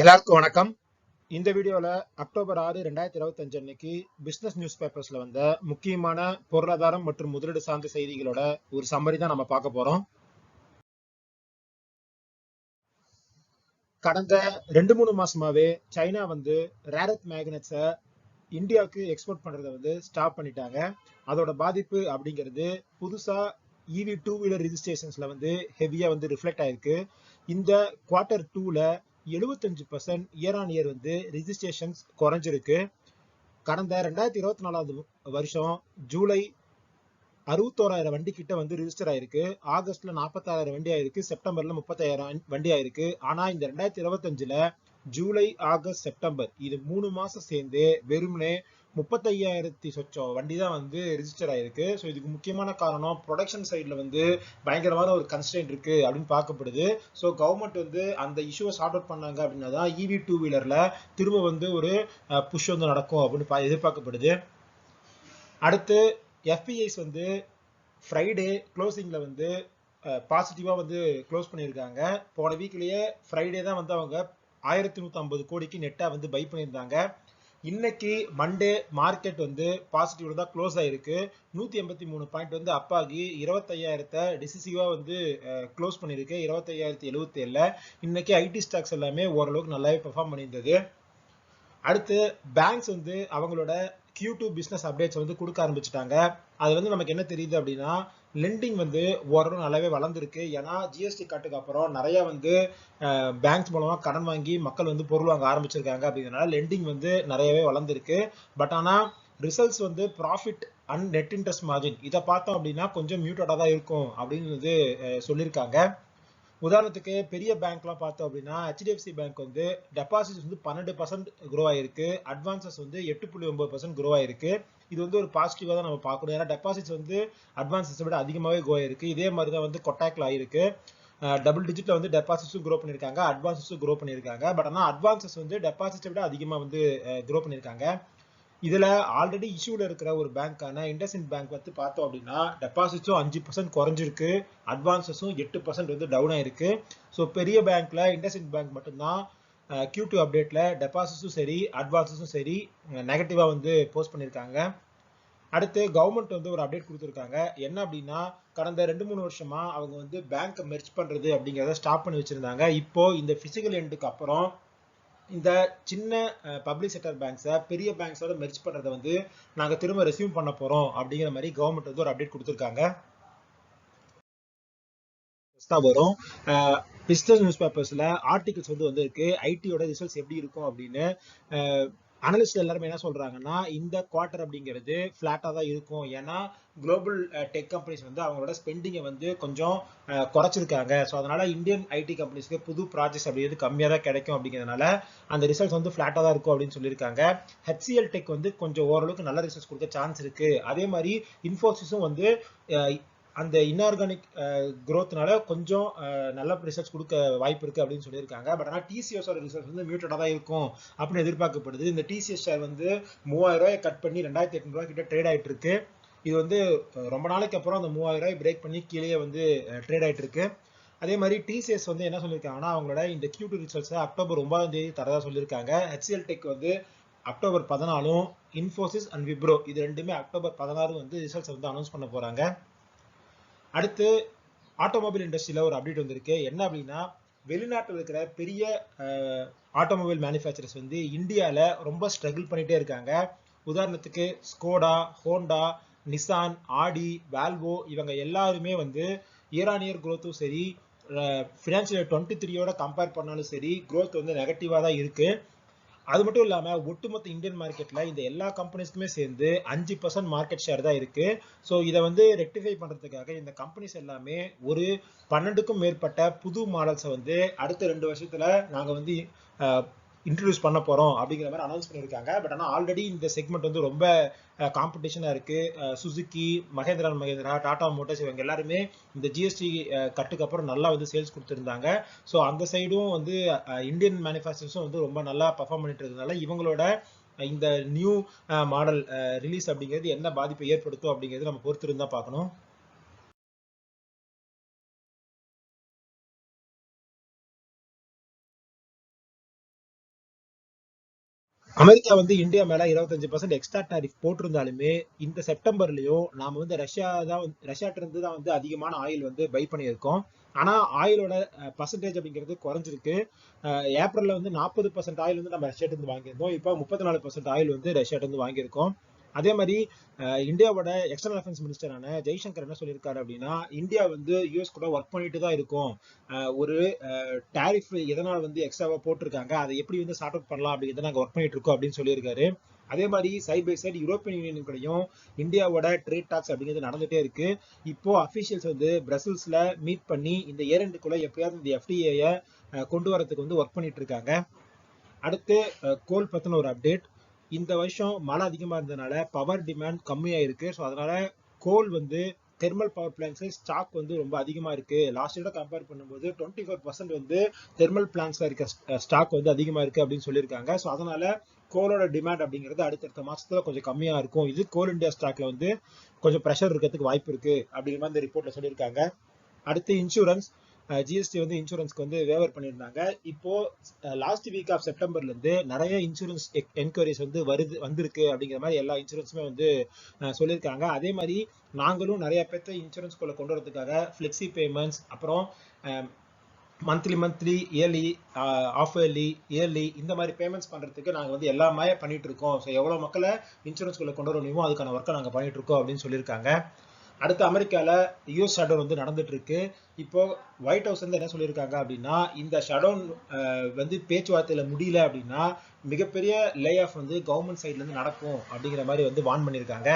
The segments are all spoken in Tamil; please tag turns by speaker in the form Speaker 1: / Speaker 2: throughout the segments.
Speaker 1: எல்லாருக்கும் வணக்கம். இந்த வீடியோல அக்டோபர் ஆறு ரெண்டாயிரத்தி இருபத்தஞ்சு அன்னைக்கு பிசினஸ் நியூஸ் பேப்பர்ஸ்ல வந்த முக்கியமான பொருளாதாரம் மற்றும் முதலீடு சார்ந்த செய்திகளோட ஒரு சம்மரி தான் நம்ம பார்க்க போறோம். கடந்த ரெண்டு மூணு மாசமாவே சைனா வந்து ரேரத் மேக்னட்ஸை இந்தியாவுக்கு எக்ஸ்போர்ட் பண்றதை வந்து ஸ்டாப் பண்ணிட்டாங்க. அதோட பாதிப்பு அப்படிங்கிறது புதுசா இவி டூ வீலர் ரிஜிஸ்ட்ரேஷன்ஸ்ல வந்து ஹெவியா வந்து ரிஃப்ளெக்ட் ஆயிருக்கு. இந்த குவார்டர் டூல எழுபத்தஞ்சு பர்சன்ட் இயர் ஆன் இயர் வந்து ரிஜிஸ்ட்ரேஷன்ஸ் குறைஞ்சிருக்கு. கடந்த ரெண்டாயிரத்தி இருபத்தி நாலாவது வருஷம் ஜூலை அறுபத்தோராயிரம் வண்டி கிட்ட வந்து ரிஜிஸ்டர் ஆயிருக்கு. ஆகஸ்ட்ல நாற்பத்தாயிரம் வண்டி ஆயிருக்கு. செப்டம்பர்ல முப்பத்தாயிரம் வண்டி ஆயிருக்கு. ஆனா இந்த ரெண்டாயிரத்தி இருபத்தஞ்சுல ஜூலை ஆகஸ்ட் செப்டம்பர் இது மூணு மாசம் சேர்ந்து வெறுமனே முப்பத்தையாயிரத்தி சொச்சம். வண்டி தான் வந்து ரிஜிஸ்டர் ஆயிருக்கு. ஸோ இதுக்கு முக்கியமான காரணம் ப்ரொடக்ஷன் சைடில் வந்து பயங்கரமான ஒரு கன்ஸ்டன்ட் இருக்கு அப்படின்னு பார்க்கப்படுது. ஸோ கவர்மெண்ட் வந்து அந்த இஷ்யூவை சார்ட் அவுட் பண்ணாங்க அப்படின்னா தான் இவி டூ வீலரில் திரும்ப வந்து ஒரு புஷ் வந்து நடக்கும் அப்படின்னு எதிர்பார்க்கப்படுது. அடுத்து எஃபிஐஸ் வந்து ஃப்ரைடே க்ளோசிங்கில் வந்து பாசிட்டிவாக வந்து க்ளோஸ் பண்ணியிருக்காங்க. போன வீக்லேயே ஃப்ரைடே தான் வந்து அவங்க ஆயிரத்தி நூற்றி ஐம்பது கோடிக்கு நெட்டாக வந்து பை பண்ணியிருந்தாங்க. இன்னைக்கு மண்டே மார்க்கெட் வந்து பாசிட்டிவ்ல தான் க்ளோஸ் ஆயிருக்கு. நூத்தி எண்பத்தி மூணு பாயிண்ட் வந்து அப்பாகி இருபத்தையாயிரத்தை டிசிசிவா வந்து க்ளோஸ் பண்ணிருக்கு இருபத்தையாயிரத்தி எழுபத்தி ஏழுல இன்னைக்கு ஐடி ஸ்டாக்ஸ் எல்லாமே ஓரளவுக்கு நல்லாவே பெர்ஃபார்ம் பண்ணியிருந்தது. அடுத்து பேங்க்ஸ் வந்து அவங்களோட கியூ டூ பிஸ்னஸ் அப்டேட்ஸ் வந்து கொடுக்க ஆரம்பிச்சிட்டாங்க. அது வந்து நமக்கு என்ன தெரியுது அப்படின்னா லெண்டிங் வந்து ஓரளவு நல்லாவே வளர்ந்துருக்கு. ஏன்னா ஜிஎஸ்டி கட்டுக்கு அப்புறம் நிறைய வந்து பேங்க்ஸ் மூலமா கடன் வாங்கி மக்கள் வந்து பொருள் வாங்க ஆரம்பிச்சிருக்காங்க அப்படிங்கிறனால லெண்டிங் வந்து நிறையவே வளர்ந்துருக்கு. பட் ஆனால் ரிசல்ட்ஸ் வந்து profit and net interest margin இதை பார்த்தோம் அப்படின்னா கொஞ்சம் மியூட்டடாக தான் இருக்கும் அப்படின்னு வந்து சொல்லியிருக்காங்க. உதாரணத்துக்கு பெரிய பேங்க்லாம் பார்த்தோம் அப்படின்னா ஹெச்டிஎஃப்சி பேங்க் வந்து டெபாசிட்ஸ் வந்து பன்னெண்டு பர்சன்ட் க்ரோ ஆயிருக்கு. அட்வான்சஸ் வந்து எட்டு புள்ளி ஒன்பது பர்சன்ட் க்ரோ ஆயிருக்கு. இது வந்து ஒரு பாசிட்டிவாக தான் நம்ம பார்க்கணும். ஏன்னா டெபாசிட்ஸ் வந்து அட்வான்ஸஸை விட அதிகமாகவே க்ரோ ஆயிருக்கு. இதே மாதிரி தான் வந்து கொட்டாக்ல ஆயிருக்கு. டபுள் டிஜிட்டில் வந்து டெபாசிட்ஸும் க்ரோ பண்ணியிருக்காங்க. அட்வான்ஸஸும் க்ரோ பண்ணியிருக்காங்க. பட் ஆனால் அட்வான்சஸ் வந்து டெபாசிட்டை விட அதிகமாக வந்து க்ரோ பண்ணியிருக்காங்க. இதுல ஆல்ரெடி இஷ்யூல இருக்கிற ஒரு பேங்க்கான இண்டஸ்இன் பேங்க் வந்து பார்த்தோம் அப்படின்னா டெபாசிட்ஸும் அஞ்சு பர்சன்ட் குறைஞ்சிருக்கு. அட்வான்சஸும் எட்டு பர்சன்ட் வந்து டவுன் ஆயிருக்கு. ஸோ பெரிய பேங்க்ல இண்டஸ்இன் பேங்க் மட்டும்தான் கியூ டூ அப்டேட்ல டெபாசிட்ஸும் சரி அட்வான்சஸும் சரி நெகட்டிவா வந்து போஸ்ட் பண்ணியிருக்காங்க. அடுத்து கவர்மெண்ட் வந்து ஒரு அப்டேட் கொடுத்துருக்காங்க. என்ன அப்படின்னா கடந்த ரெண்டு மூணு வருஷமா அவங்க வந்து பேங்க் மெர்ச் பண்றது அப்படிங்கிறத ஸ்டாப் பண்ணி வச்சிருந்தாங்க. இப்போ இந்த பிசிக்கல் எண்டுக்கு அப்புறம் இந்த சின்ன பப்ளிக் செக்டர் பேங்க்ஸை பெரிய பேங்க்ஸோட மெர்ச் பண்ணுறதை வந்து நாங்கள் திரும்ப ரெசியூம் பண்ண போகிறோம் அப்படிங்கிற மாதிரி கவர்மெண்ட் வந்து ஒரு அப்டேட் கொடுத்துருக்காங்க. தான் வரும். பிஸ்னஸ் நியூஸ் பேப்பர்ஸில் ஆர்டிகல்ஸ் வந்து வந்திருக்கு. ஐடியோட ரிசல்ட்ஸ் எப்படி இருக்கும் அப்படின்னு அனலிஸ்ட் எல்லாருமே என்ன சொல்றாங்கன்னா இந்த குவார்டர் அப்படிங்கிறது ஃபிளாட்டா தான் இருக்கும். ஏன்னா குளோபல் டெக் கம்பெனிஸ் வந்து அவங்களோட ஸ்பெண்டிங்கை வந்து கொஞ்சம் குறைச்சிருக்காங்க. ஸோ அதனால இந்தியன் ஐடி கம்பெனிஸ்க்கு புது ப்ராஜெக்ட்ஸ் அப்படிங்கிறது கம்மியாக தான் கிடைக்கும் அப்படிங்கிறதுனால அந்த ரிசல்ட்ஸ் வந்து ஃபிளாட்டாக தான் இருக்கும் அப்படின்னு சொல்லியிருக்காங்க. ஹெச்சிஎல் டெக் வந்து கொஞ்சம் ஓரளவுக்கு நல்ல ரிசல்ட்ஸ் கொடுக்க சான்ஸ் இருக்கு. அதே மாதிரி இன்ஃபோசிஸும் வந்து அந்த இன்ஆர்கானிக் க்ரோத்னால கொஞ்சம் நல்ல ரிசல்ட்ஸ் கொடுக்க வாய்ப்பு இருக்கு அப்படின்னு சொல்லியிருக்காங்க. பட் ஆனால் டிசிஎஸோட ரிசல்ட்ஸ் வந்து மியூட்டடாக தான் இருக்கும் அப்படின்னு எதிர்பார்க்கப்படுது. இந்த டிசிஎஸ் ஷேர் வந்து மூவாயிரம் ரூபாய் கட் பண்ணி ரெண்டாயிரத்தி எட்நூறுவா கிட்ட ட்ரேட் ஆகிட்டு இருக்கு. இது வந்து ரொம்ப நாளைக்கு அப்புறம் அந்த மூவாயிரம் ரூபாய் பிரேக் பண்ணி கீழே வந்து ட்ரேட் ஆகிட்டு இருக்கு. அதே மாதிரி டிசிஎஸ் வந்து என்ன சொல்லியிருக்காங்கன்னா அவங்களோட இந்த கியூ டூ ரிசல்ட்ஸை அக்டோபர் ஒன்பதாம் தேதி தரதா சொல்லியிருக்காங்க. ஹெச்சிஎல் டெக் வந்து அக்டோபர் பதினாலும் இன்ஃபோசிஸ் அண்ட் விப்ரோ இது ரெண்டுமே அக்டோபர் பதினாறு வந்து ரிசல்ட்ஸ் வந்து அனௌன்ஸ் பண்ண போறாங்க. அடுத்து ஆட்டோமொபைல் இண்டஸ்ட்ரியில் ஒரு அப்டேட் வந்திருக்கு. என்ன அப்படின்னா வெளிநாட்டில் இருக்கிற பெரிய ஆட்டோமொபைல் மேனுஃபேக்சரர்ஸ் வந்து இந்தியாவில் ரொம்ப ஸ்ட்ரகிள் பண்ணிகிட்டே இருக்காங்க. உதாரணத்துக்கு ஸ்கோடா ஹோண்டா நிசான் ஆடி வேல்வோ இவங்க எல்லாருமே வந்து இயர் ஆன் இயர் க்ரோத்தும் சரி ஃபினான்ஷியல் டுவெண்ட்டி த்ரீயோட கம்பேர் பண்ணாலும் சரி க்ரோத் வந்து நெகட்டிவாக தான் இருக்குது அது மட்டும் இல்லாம ஒட்டுமொத்த இந்தியன் மார்க்கெட்ல இந்த எல்லா கம்பெனிஸ்க்குமே சேர்ந்து அஞ்சு பர்சன்ட் மார்க்கெட் ஷேர் தான் இருக்கு. ஸோ இதை வந்து ரெக்டிஃபை பண்றதுக்காக இந்த கம்பெனிஸ் எல்லாமே ஒரு பன்னெண்டுக்கும் மேற்பட்ட புது மாடல்ஸை வந்து அடுத்த ரெண்டு வருஷத்துல நாங்க வந்து இன்ட்ரடியூஸ் பண்ண போகிறோம் அப்படிங்கிற மாதிரி அனௌன்ஸ் பண்ணியிருக்காங்க. பட் ஆனால் ஆல்ரெடி இந்த செக்மெண்ட் வந்து ரொம்ப காம்படிஷனாக இருக்குது சுசுக்கி மகேந்திரா மகேந்திரா டாடா மோட்டர்ஸ் இவங்க எல்லாருமே இந்த ஜிஎஸ்டி கட்டுக்கு அப்புறம் நல்லா வந்து சேல்ஸ் கொடுத்துருந்தாங்க. ஸோ அந்த சைடும் வந்து இந்தியன் மேனுஃபேக்சர்ஸும் வந்து ரொம்ப நல்லா பர்ஃபார்ம் பண்ணிட்டு இருக்கிறதுனால இவங்களோட இந்த நியூ மாடல் ரிலீஸ் அப்படிங்கிறது என்ன பாதிப்பை ஏற்படுத்தும் அப்படிங்கிறது நம்ம பொறுத்திருந்தா பார்க்கணும். அமெரிக்கா வந்து இந்தியா மேல இருபத்தஞ்சு பர்சன்ட் எக்ஸ்ட்ரா டாரிஃப் போட்டிருந்தாலுமே இந்த செப்டம்பர்லயும் நாம வந்து ரஷ்யா தான் ரஷ்யா ரஷ்யாட்ட இருந்து தான் வந்து அதிகமான ஆயில் வந்து பை பண்ணியிருக்கோம். ஆனா ஆயிலோட பர்சன்டேஜ் அப்படிங்கிறது குறைஞ்சிருக்கு. ஏப்ரல்ல வந்து நாற்பது பர்சன்ட் ஆயில் வந்து நம்ம ரஷ்யாட்ட இருந்து வாங்கியிருந்தோம். இப்போ முப்பத்தி நாலு பர்சன்ட் ஆயில் வந்து ரஷ்யாட்ட இருந்து வாங்கியிருக்கோம். அதே மாதிரி இந்தியாவோட எக்ஸ்டர்னல் அஃபேர்ஸ் மினிஸ்டரான ஜெய்சங்கர் என்ன சொல்லியிருக்காரு அப்படின்னா இந்தியா வந்து யூஎஸ் கூட ஒர்க் பண்ணிட்டு தான் இருக்கும். ஒரு டேரிஃப் எதனால் வந்து எக்ஸ்ட்ராவா போட்டிருக்காங்க அதை எப்படி வந்து சார்ட் அவுட் பண்ணலாம் அப்படிங்கிறத நாங்கள் ஒர்க் பண்ணிட்டு இருக்கோம் அப்படின்னு சொல்லியிருக்காரு. அதே மாதிரி side by side European union கூடயும் இந்தியாவோட ட்ரேட் டாக்ஸ் அப்படிங்கிறது நடந்துட்டே இருக்கு. இப்போ அஃபிஷியல்ஸ் வந்து பிரசல்ஸ்ல மீட் பண்ணி இந்த ஏரண்டுக்குள்ள எப்படியாவது இந்த எஃப்டிஏ கொண்டு வரதுக்கு வந்து ஒர்க் பண்ணிட்டு இருக்காங்க. அடுத்து கோல் பத்தின ஒரு அப்டேட் இந்த வருஷம் மழை அதிகமா இருந்ததுனால பவர் டிமாண்ட் கம்மியா இருக்கு ஸோ அதனால கோல் வந்து தெர்மல் பவர் பிளான்ஸ் ஸ்டாக் வந்து ரொம்ப அதிகமா இருக்கு. லாஸ்ட் இயரோட கம்பேர் பண்ணும்போது டுவெண்ட்டி ஃபோர் பர்சன்ட் வந்து தெர்மல் பிளான்ஸ்ல இருக்க ஸ்டாக் வந்து அதிகமா இருக்கு அப்படின்னு சொல்லியிருக்காங்க. ஸோ அதனால கோலோட டிமாண்ட் அப்படிங்கிறது அடுத்தடுத்த மாசத்துல கொஞ்சம் கம்மியா இருக்கும். இது கோல் இந்தியா ஸ்டாக்ல வந்து கொஞ்சம் ப்ரெஷர் இருக்கிறதுக்கு வாய்ப்பு இருக்கு அப்படிங்கிற மாதிரி இந்த ரிப்போர்ட்ல சொல்லியிருக்காங்க. அடுத்து இன்சூரன்ஸ் ஜிஎஸ்டி வந்து இன்சூரன்ஸ்க்கு வந்து வேவர் பண்ணியிருந்தாங்க. இப்போ லாஸ்ட் வீக் ஆஃப் செப்டம்பர்ல இருந்து நிறைய இன்சூரன்ஸ் என்கொயரிஸ் வந்து வருது வந்திருக்கு அப்படிங்கிற மாதிரி எல்லா இன்சூரன்ஸுமே வந்து சொல்லியிருக்காங்க. அதே மாதிரி நாங்களும் நிறைய பேர்த்த இன்சூரன்ஸ்குள்ள கொண்டு வரதுக்காக ஃப்ளெக்ஸி பேமெண்ட்ஸ் அப்புறம் monthly monthly yearly half yearly yearly இந்த மாதிரி பேமெண்ட்ஸ் பண்றதுக்கு நாங்க வந்து எல்லாமே பண்ணிட்டு இருக்கோம். ஸோ எவ்வளவு மக்களை இன்சூரன்ஸ்குள்ள கொண்டு வர முடியுமோ அதுக்கான ஒர்க்கை நாங்க பண்ணிட்டு இருக்கோம் அப்படின்னு சொல்லியிருக்காங்க. அடுத்து அமெரிக்காவில் யூஎஸ் ஷடோன் வந்து நடந்துட்டு இருக்கு இப்போ ஒயிட் ஹவுஸ் வந்து என்ன சொல்லியிருக்காங்க அப்படின்னா இந்த ஷடோன் வந்து பேச்சுவார்த்தையில் முடியல அப்படின்னா மிகப்பெரிய லே ஆஃப் வந்து கவர்மெண்ட் சைட்லேருந்து நடக்கும் அப்படிங்கிற மாதிரி வந்து வான் பண்ணியிருக்காங்க.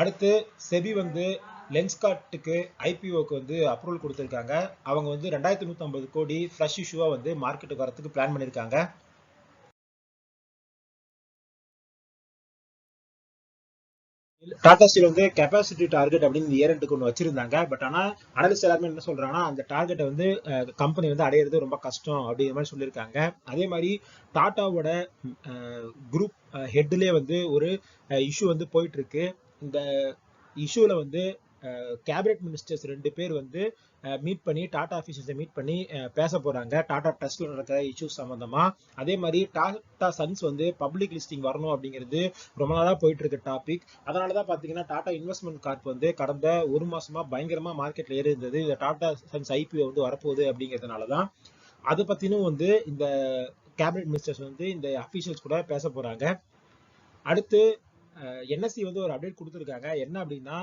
Speaker 1: அடுத்து செபி வந்து லென்ஸ்கார்ட்டுக்கு ஐபிஓக்கு வந்து அப்ரூவல் கொடுத்துருக்காங்க. அவங்க வந்து ரெண்டாயிரத்தி நூத்தி ஐம்பது கோடி ஃப்ரெஷ் இஷ்யூவாக வந்து மார்க்கெட்டுக்கு வரத்துக்கு பிளான் பண்ணியிருக்காங்க. டாடா ஸ்டீல் வந்து கெப்பாசிட்டி டார்கெட் அப்படின்னு இயர் எண்டுக்கு ஒன்று வச்சிருந்தாங்க. பட் ஆனால் அனலிஸ்ட் எல்லாருமே என்ன சொல்றாங்கன்னா அந்த டார்கெட்டை வந்து கம்பெனி வந்து அடையிறது ரொம்ப கஷ்டம் அப்படிங்கிற மாதிரி சொல்லியிருக்காங்க. அதே மாதிரி டாட்டாவோட குரூப் ஹெட்லேயே வந்து ஒரு இஷ்யூ வந்து போயிட்டு இருக்கு. இந்த இஷ்யூல வந்து கேபினெட் மினிஸ்டர்ஸ் ரெண்டு பேர் வந்து மீட் பண்ணி டாடா ஆஃபீஸர்ஸை மீட் பண்ணி பேச போறாங்க. டாடா ட்ரஸ்ட்ல நடக்கிற இஷ்யூஸ் சம்பந்தமா. அதே மாதிரி டாடா சன்ஸ் வந்து பப்ளிக் லிஸ்டிங் வரணும் அப்படிங்கிறது ரொம்ப நாளா போயிட்டு இருக்க டாபிக் அதனாலதான் பாத்தீங்கன்னா டாடா இன்வெஸ்ட்மெண்ட் கார்ப் வந்து கடந்த ஒரு மாசமா பயங்கரமா மார்க்கெட்ல ஏறி இருந்தது இந்த டாடா சன்ஸ் ஐபிஓ வந்து வரப்போகுது அப்படிங்கிறதுனாலதான். அதை பத்தினும் வந்து இந்த கேபினெட் மினிஸ்டர்ஸ் வந்து இந்த அஃபீஷியல்ஸ் கூட பேச போறாங்க. அடுத்து என்எஸ்சி வந்து ஒரு அப்டேட் கொடுத்துருக்காங்க. என்ன அப்படின்னா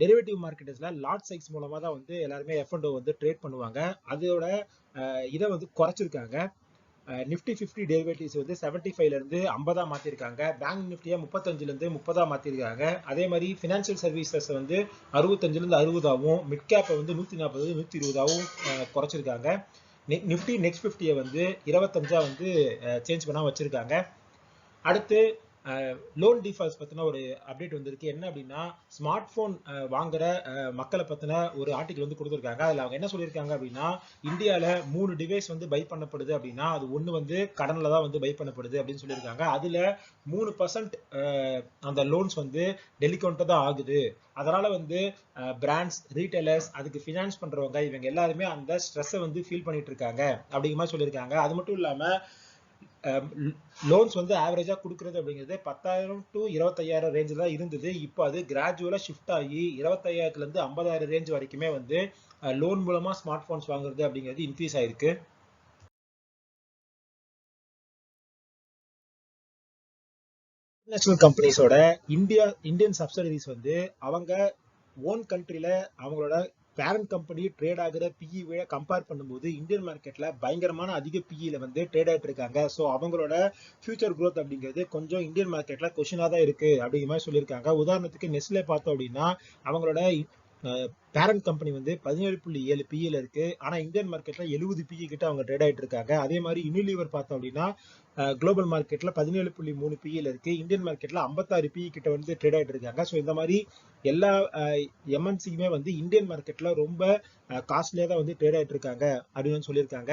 Speaker 1: டெரிவேட்டிவ் மார்க்கெட்ஸில் லாட் சைஸ் மூலமா தான் வந்து எல்லாருமே எஃப் வந்து ட்ரேட் பண்ணுவாங்க. அதோட இதை வந்து குறைச்சிருக்காங்க. நிஃப்டி ஃபிஃப்டி டெரிவேட்டிவ்ஸ் வந்து செவன்டி ஃபைவ்ல இருந்து ஐம்பதா மாத்திருக்காங்க. பேங்க் நிஃப்டியை முப்பத்தஞ்சுல இருந்து முப்பதா மாத்திருக்காங்க. அதே மாதிரி ஃபினான்ஷியல் சர்வீசஸ் வந்து அறுபத்தஞ்சுல இருந்து அறுபதாவும் மிட் கேப்பை வந்து நூத்தி நாற்பது நூத்தி இருபதாவும் குறைச்சிருக்காங்க. நிஃப்டி நெக்ஸ்ட் ஃபிஃப்டியை வந்து இருபத்தஞ்சா வந்து சேஞ்ச் பண்ணாம வச்சிருக்காங்க. அடுத்து லோன் டிஃபால்ஸ் பத்தின ஒரு அப்டேட் வந்திருக்கு. என்ன அப்படின்னா ஸ்மார்ட் போன் வாங்குற மக்களை பத்தின ஒரு ஆர்டிகல் வந்து கொடுத்துருக்காங்க. அதுல அவங்க என்ன சொல்லியிருக்காங்க அப்படின்னா இந்தியால மூணு டிவைஸ் வந்து பை பண்ணப்படுது அப்படின்னா அது ஒண்ணு வந்து கடன்ல தான் வந்து பை பண்ணப்படுது அப்படின்னு சொல்லியிருக்காங்க. அதுல மூணு பர்சன்ட் அந்த லோன்ஸ் வந்து டெலிகவுண்ட் தான் ஆகுது. அதனால வந்து பிராண்ட்ஸ் ரீட்டைலர்ஸ் அதுக்கு ஃபினான்ஸ் பண்றவங்க இவங்க எல்லாருமே அந்த ஸ்ட்ரெஸ்ஸை வந்து ஃபீல் பண்ணிட்டு இருக்காங்க. அப்படிங்கிற மாதிரி சொல்லியிருக்காங்க. அது மட்டும் இல்லாம லோன்ஸ் வந்து ஆவரேஜா கொடுக்கறது அப்படிங்கிறது பத்தாயிரம் டு இருபத்தையாயிரம் ரேஞ்சில் தான் இருந்தது. இப்போ அது கிராஜுவலா ஷிஃப்ட் ஆகி இருபத்தையாயிரத்துலேருந்து ஐம்பதாயிரம் ரேஞ்ச் வரைக்குமே வந்து லோன் மூலமா ஸ்மார்ட் ஃபோன்ஸ் வாங்குறது அப்படிங்கிறது இன்க்ரீஸ் ஆயிருக்கு. இன்டர்நேஷனல் கம்பெனிஸோட இந்தியா இந்தியன் சப்சிடரிஸ் வந்து அவங்க ஓன் கண்ட்ரியில் அவங்களோட பேரண்ட் கம்பெனி ட்ரேட் ஆகுற பிஇ கம்பேர் பண்ணும்போது இந்தியன் மார்க்கெட்ல பயங்கரமான அதிக பிஇல வந்து ட்ரேட் ஆகிட்டு இருக்காங்க. ஸோ அவங்களோட ஃபியூச்சர் குரோத் அப்படிங்கிறது கொஞ்சம் இந்தியன் மார்க்கெட்ல கொஷினா தான் இருக்கு அப்படிங்கிற மாதிரி சொல்லியிருக்காங்க. உதாரணத்துக்கு நெஸ்லே பார்த்தோம் அப்படின்னா அவங்களோட பேரண்ட் கம்பெனி வந்து பதினேழு புள்ளி ஏழு பிஇல இருக்கு. ஆனா இந்தியன் மார்க்கெட்ல எழுபது பிஇ கிட்ட அவங்க ட்ரேட் ஆயிட்டு இருக்காங்க. அதே மாதிரி யூனிலீவர் பார்த்தோம் அப்படின்னா குளோபல் மார்க்கெட்ல பதினேழு புள்ளி மூணு பிஇல இருக்கு. இந்தியன் மார்க்கெட்ல ஐம்பத்தாறு பிஇ கிட்ட வந்து ட்ரேட் ஆயிட்டு இருக்காங்க. ஸோ இந்த மாதிரி எல்லா எம்என்சியுமே வந்து இந்தியன் மார்க்கெட்ல ரொம்ப காஸ்ட்லியா தான் வந்து ட்ரேட் ஆயிட்டு இருக்காங்க அப்படின்னு சொல்லியிருக்காங்க.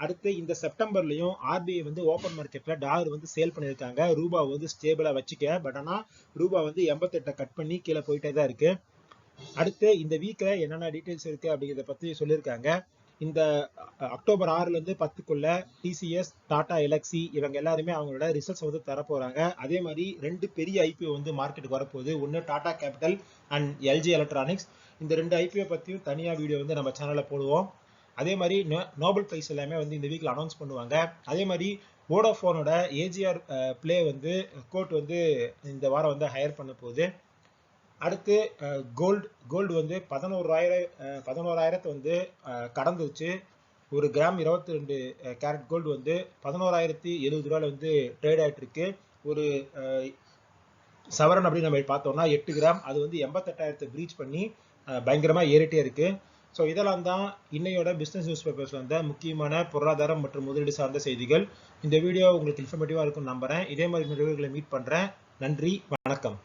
Speaker 1: அடுத்து இந்த செப்டம்பர்லயும் ஆர்பிஐ வந்து ஓப்பன் மார்க்கெட்ல டாலர் வந்து சேல் பண்ணியிருக்காங்க. ரூபா வந்து ஸ்டேபிளா வச்சுக்க பட் ஆனா ரூபா வந்து எண்பத்தெட்டை கட் பண்ணி கீழே போயிட்டே தான் இருக்கு. அடுத்து இந்த வீக்ல என்னென்ன டீடைல்ஸ் இருக்கு அப்படிங்கிறத பத்தி சொல்லியிருக்காங்க. இந்த அக்டோபர் ஆறுல இருந்து பத்துக்குள்ள டிசிஎஸ் டாடா எலக்ஸி இவங்க எல்லாருமே அவங்களோட ரிசல்ட்ஸ் வந்து தர போறாங்க அதே மாதிரி ரெண்டு பெரிய ஐபிஓ வந்து மார்க்கெட்டுக்கு வரப்போகுது. ஒன்று Tata capital and LG electronics இந்த ரெண்டு ஐபிஓ பத்தியும் தனியா வீடியோ வந்து நம்ம சேனல்ல போடுவோம். அதே மாதிரி நோ- நோபல் பிரைஸ் எல்லாமே வந்து இந்த வீக்ல அனௌன்ஸ் பண்ணுவாங்க. அதே மாதிரி வோடாஃபோனோட ஏஜிஆர் ப்ளே வந்து கோர்ட் வந்து இந்த வாரம் வந்து ஹையர் பண்ண போகுது. அடுத்து கோல்டு கோல்டு வந்து பதினோராயிரம் பதினோராயிரத்தை வந்து கடந்துச்சு ஒரு கிராம் இருபத்தி ரெண்டு கேரட் கோல்டு வந்து பதினோராயிரத்தி எழுபது ரூபாயில் வந்து ட்ரேட் ஆகிட்டு இருக்கு ஒரு சவரன் அப்படின்னு நம்ம பார்த்தோம்னா எட்டு கிராம் அது வந்து எண்பத்தெட்டாயிரத்தை ப்ரீச் பண்ணி பயங்கரமாக ஏறிட்டே இருக்கு. ஸோ இதெல்லாம் தான் இன்னையோட பிஸ்னஸ் நியூஸ் பேப்பர்ஸ் வந்த முக்கியமான பொருளாதாரம் மற்றும் முதலீடு சார்ந்த செய்திகள். இந்த வீடியோ உங்களுக்கு இன்ஃபர்மேட்டிவாக இருக்கும்னு நம்புறேன். இதே மாதிரி நிகழ்வுகளை மீட் பண்ணுறேன் நன்றி வணக்கம்.